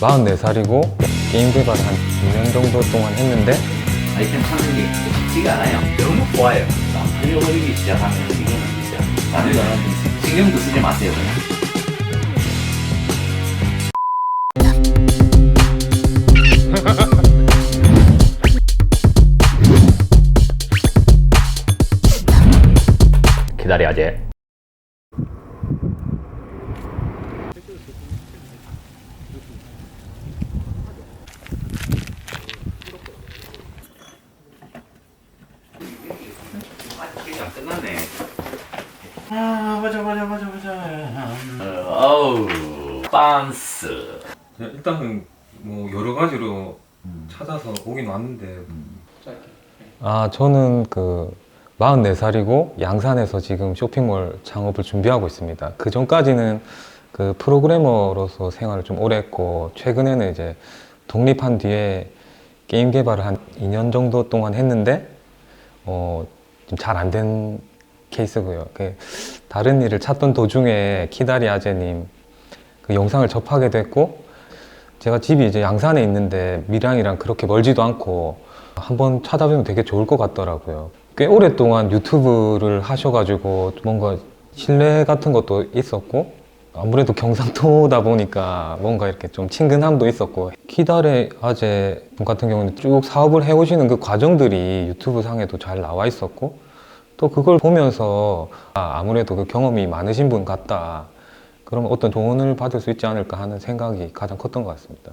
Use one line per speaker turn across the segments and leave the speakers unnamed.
44살이고 게임 개발을 한 2년 정도 동안 했는데
아이템 찾는 게 쉽지가 않아요. 너무 좋아요. 안 팔려버리기 시작하면 이거는 진짜 거는 신경도 쓰지 마세요. 그냥. 기다려야지. 아직 안 끝났네. 아, 맞아, 맞아, 맞아, 맞아. 어우, 빤스.
일단은 뭐 여러 가지로 찾아서 오긴 왔는데 아 저는 그 44살이고 양산에서 지금 쇼핑몰 창업을 준비하고 있습니다. 그 전까지는 그 프로그래머로서 생활을 좀 오래 했고 최근에는 이제 독립한 뒤에 게임 개발을 한 2년 정도 동안 했는데 어, 좀잘안 된 케이스고요. 그 다른 일을 찾던 도중에 키다리 아재님 그 영상을 접하게 됐고 제가 집이 이제 양산에 있는데 밀양이랑 그렇게 멀지도 않고 한번 찾아보면 되게 좋을 것 같더라고요. 꽤 오랫동안 유튜브를 하셔가지고 뭔가 신뢰 같은 것도 있었고 아무래도 경상도다 보니까 뭔가 이렇게 좀 친근함도 있었고 키달의 아재 분 같은 경우는 쭉 사업을 해오시는 그 과정들이 유튜브 상에도 잘 나와 있었고 또 그걸 보면서 아, 아무래도 그 경험이 많으신 분 같다 그러면 어떤 조언을 받을 수 있지 않을까 하는 생각이 가장 컸던 것 같습니다.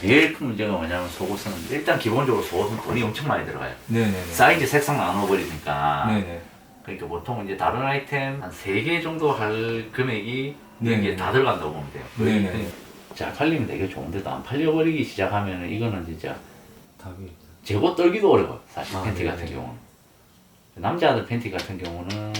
제일 큰 문제가 뭐냐면 속옷은 일단 기본적으로 속옷은 돈이 엄청 많이 들어가요.
네네네.
사이즈 색상 나눠버리니까.
네네.
그러니까 보통 이제 다른 아이템 한세개 정도 할 금액이
네네.
이게 다 들어간다고 보면 돼요.
네네.
잘 팔리면 되게 좋은데도 안 팔려버리기 시작하면 이거는 진짜
답이.
재고 떨기도 어려워 사실
아,
팬티
네네.
같은 경우는 남자들 팬티 같은 경우는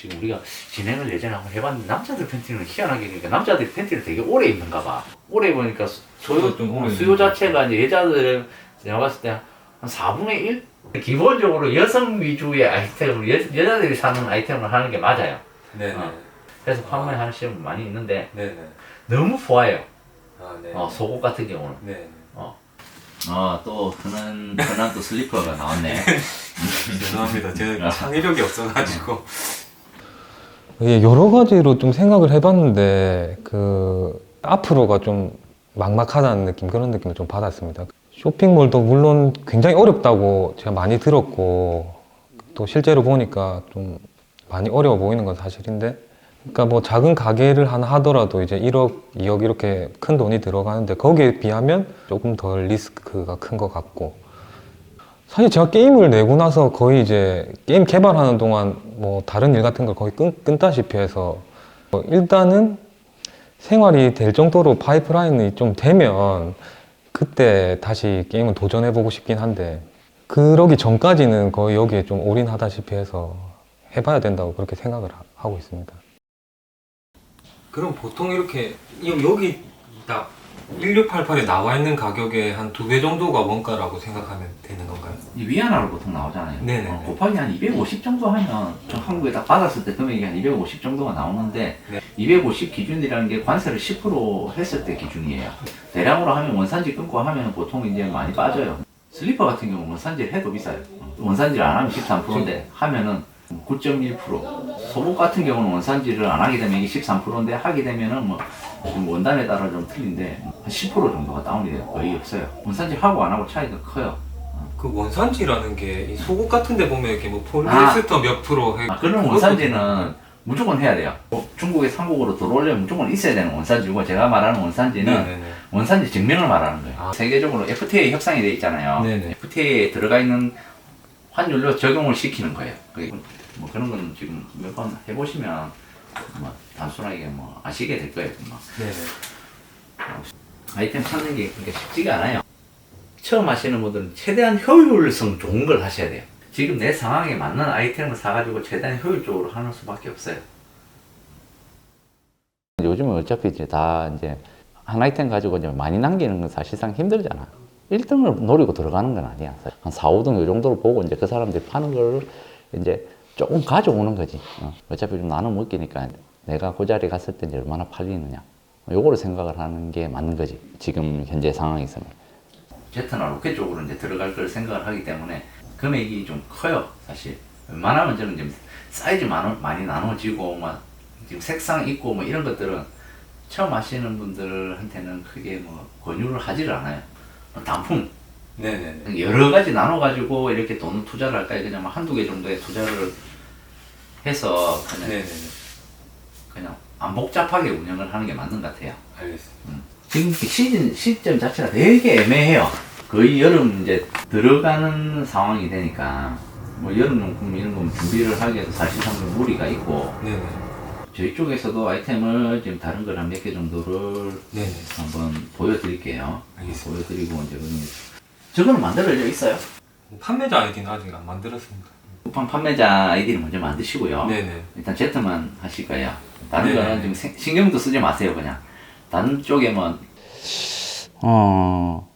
지금 우리가 진행을 예전에 한번 해봤는데 남자들 팬티는 희한하게 그러니까 남자들이 팬티를 되게 오래 입는가 봐 오래 입으니까 수- 수요, 수요 자체가 이제 여자들 내가 봤을 때 한 4분의 1? 기본적으로 여성 위주의 아이템을 여, 여자들이 사는 아이템을 하는 게 맞아요
네네.
어. 그래서 판매하는 시험이 많이 있는데
네네.
너무 좋아요
아 네.
어, 속옷 같은 경우는
네.
어, 또 흔한 흔한 또 슬리퍼가 나왔네
죄송합니다.
아.
제가 창의력이 없어가지고. 예, 여러 가지로 좀 생각을 해봤는데 그 앞으로가 좀 막막하다는 느낌 그런 느낌을 좀 받았습니다. 쇼핑몰도 물론 굉장히 어렵다고 제가 많이 들었고 또 실제로 보니까 좀 많이 어려워 보이는 건 사실인데 그러니까 뭐 작은 가게를 하나 하더라도 이제 1억, 2억 이렇게 큰 돈이 들어가는데 거기에 비하면 조금 덜 리스크가 큰 것 같고 사실 제가 게임을 내고 나서 거의 이제 게임 개발하는 동안 뭐 다른 일 같은 걸 거의 끈, 끈다시피 해서 뭐 일단은 생활이 될 정도로 파이프라인이 좀 되면 그때 다시 게임을 도전해보고 싶긴 한데 그러기 전까지는 거의 여기에 좀 올인하다시피 해서 해봐야 된다고 그렇게 생각을 하- 하고 있습니다.
그럼 보통 이렇게 여- 여기 딱 1688에 나와 있는 가격의 한 두 배 정도가 원가라고 생각하면 되는
위안화로 보통 나오잖아요.
네네네.
어, 곱하기 한 250 정도 하면 저 한국에 딱 받았을 때 금액이 한 250 정도가 나오는데
네.
250 기준이라는 게 관세를 10% 했을 때 기준이에요. 대량으로 하면 원산지 끊고 하면 보통 이제 많이 빠져요. 슬리퍼 같은 경우는 원산지를 해도 비싸요. 원산지를 안 하면 13%인데 하면은 9.1% 소복 같은 경우는 원산지를 안 하게 되면 이게 13%인데 하게 되면은 뭐 원단에 따라 좀 틀린데 한 10% 정도가 다운이 돼요. 거의 없어요. 원산지 하고 안 하고 차이가 커요.
그 원산지라는 게 이 속옷 같은 데 보면 이렇게 뭐 폴리에스터 몇 프로 해
아, 그런
그것도
원산지는 무조건 해야 돼요. 뭐 중국에 한국으로 들어오려면 무조건 있어야 되는 원산지고 제가 말하는 원산지는
네네네.
원산지 증명을 말하는 거예요.
아.
세계적으로 FTA 협상이 돼 있잖아요.
네네.
FTA에 들어가 있는 환율로 적용을 시키는 거예요. 그게 뭐 그런 건 지금 몇 번 해보시면 뭐 단순하게 뭐 아시게 될 거예요. 뭐.
네네.
아이템 찾는 게 그렇게 쉽지가 않아요. 처음 하시는 분들은 최대한 효율성 좋은 걸 하셔야 돼요. 지금 내 상황에 맞는 아이템을 사가지고 최대한 효율적으로 하는 수밖에 없어요.
요즘은 어차피 이제 다 이제 한 아이템 가지고 이제 많이 남기는 건 사실상 힘들잖아. 1등을 노리고 들어가는 건 아니야. 한 4, 5등 이 정도로 보고 이제 그 사람들이 파는 걸 이제 조금 가져오는 거지. 어. 어차피 좀 나눠 먹기니까 내가 그 자리 갔을 때 이제 얼마나 팔리느냐. 요거를 생각을 하는 게 맞는 거지. 지금 현재 상황에서는.
제트나 로켓 쪽으로 이제 들어갈 걸 생각을 하기 때문에 금액이 좀 커요, 사실. 웬만하면 저는 지금 사이즈 많이, 나눠지고, 막, 지금 색상 있고, 뭐 이런 것들은 처음 하시는 분들한테는 크게 뭐 권유를 하지를 않아요. 뭐 단품,
네네네.
여러 가지 나눠가지고 이렇게 돈을 투자를 할까요? 그냥 뭐 한두 개 정도의 투자를 해서 그냥,
네네네.
그냥 안 복잡하게 운영을 하는 게 맞는 것 같아요.
알겠습니다.
지금 시즌 시점 자체가 되게 애매해요. 거의 여름 이제 들어가는 상황이 되니까 뭐 여름 용품 이런 거 준비를 하기에도 사실상 좀 무리가 있고
네네.
저희 쪽에서도 아이템을 지금 다른 걸 한 몇 개 정도를
네네.
한번 보여드릴게요.
알겠습니다.
보여드리고 이제 저거는 만들어져 있어요.
판매자 아이디는 아직 안 만들었습니다.
쿠팡 판매자 아이디를 먼저 만드시고요.
네네.
일단 제트만 하실 거예요. 다른
네네.
거는 좀 생- 신경도 쓰지 마세요, 그냥. 다른 쪽에 뭐
어.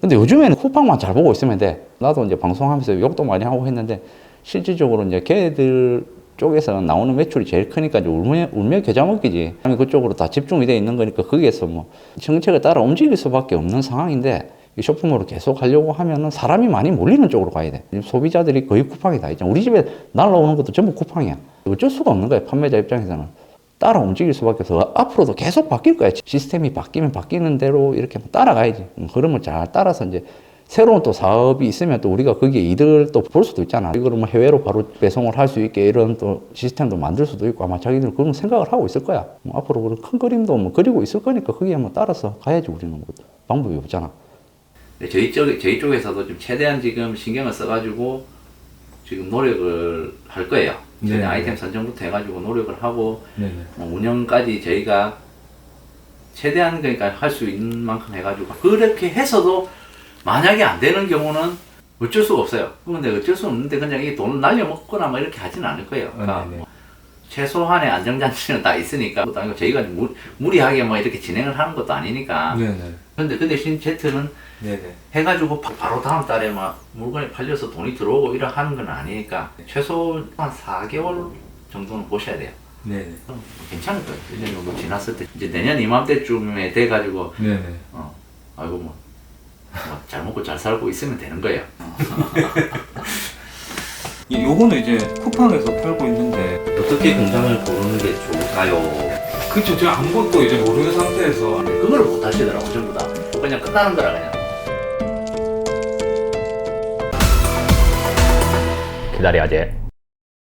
근데 요즘에는 쿠팡만 잘 보고 있으면 돼. 나도 이제 방송하면서 욕도 많이 하고 했는데 실질적으로 이제 걔들 쪽에서 나오는 매출이 제일 크니까 이제 울며, 울며 겨자 먹기지. 그쪽으로 다 집중이 돼 있는 거니까 거기에서 뭐 정책에 따라 움직일 수밖에 없는 상황인데 이 쇼핑몰을 계속 하려고 하면은 사람이 많이 몰리는 쪽으로 가야 돼. 소비자들이 거의 쿠팡이 다 있잖아. 우리 집에 날라오는 것도 전부 쿠팡이야. 어쩔 수가 없는 거야. 판매자 입장에서는. 따라 움직일 수밖에 없어. 앞으로도 계속 바뀔 거야. 시스템이 바뀌면 바뀌는 대로 이렇게 따라가야지. 음, 흐름을 잘 따라서 이제 새로운 또 사업이 있으면 또 우리가 거기에 이득을 또 볼 수도 있잖아. 이거를 뭐 해외로 바로 배송을 할 수 있게 이런 또 시스템도 만들 수도 있고 아마 자기들 그런 생각을 하고 있을 거야. 뭐 앞으로 그런 큰 그림도 뭐 그리고 있을 거니까 거기에 뭐 따라서 가야지 우리는 뭐 방법이 없잖아.
저희 쪽 저희 쪽에서도 좀 최대한 지금 신경을 써가지고 지금 노력을 할 거예요. 전에
네.
아이템 선정부터 해가지고 노력을 하고
네네.
뭐 운영까지 저희가 최대한 그러니까 할 수 있는 만큼 해가지고 그렇게 해서도 만약에 안 되는 경우는 어쩔 수가 없어요. 근데 어쩔 수 없는데 그냥 이 돈을 날려먹거나 뭐 이렇게 하지는 않을 거예요. 그러니까 최소한의 안정장치는 다 있으니까 그것도 아니고 저희가 무, 무리하게 뭐 이렇게 진행을 하는 것도 아니니까.
네네.
근데 그 대신 제트는
네네.
해가지고 바- 바로 다음 달에 막 물건이 팔려서 돈이 들어오고 이러 하는 건 아니니까 최소 한 4개월 정도는 보셔야 돼요.
네네.
그럼 괜찮을 거예요. 1년 정도 지났을 때 이제 내년 이맘때쯤에 돼가지고
네네.
어 아이고 뭐, 뭐 잘 먹고 잘 살고 있으면 되는 거예요.
이 요거는 이제 쿠팡에서 팔고 있는데
어떻게 공장을 고르는 게 좋을까요?
그쵸 제가 아무것도 이제 모르는 상태에서
그걸 못 하시더라고 전부 다. 그냥 끝나는 거라 그냥.
기다려야지.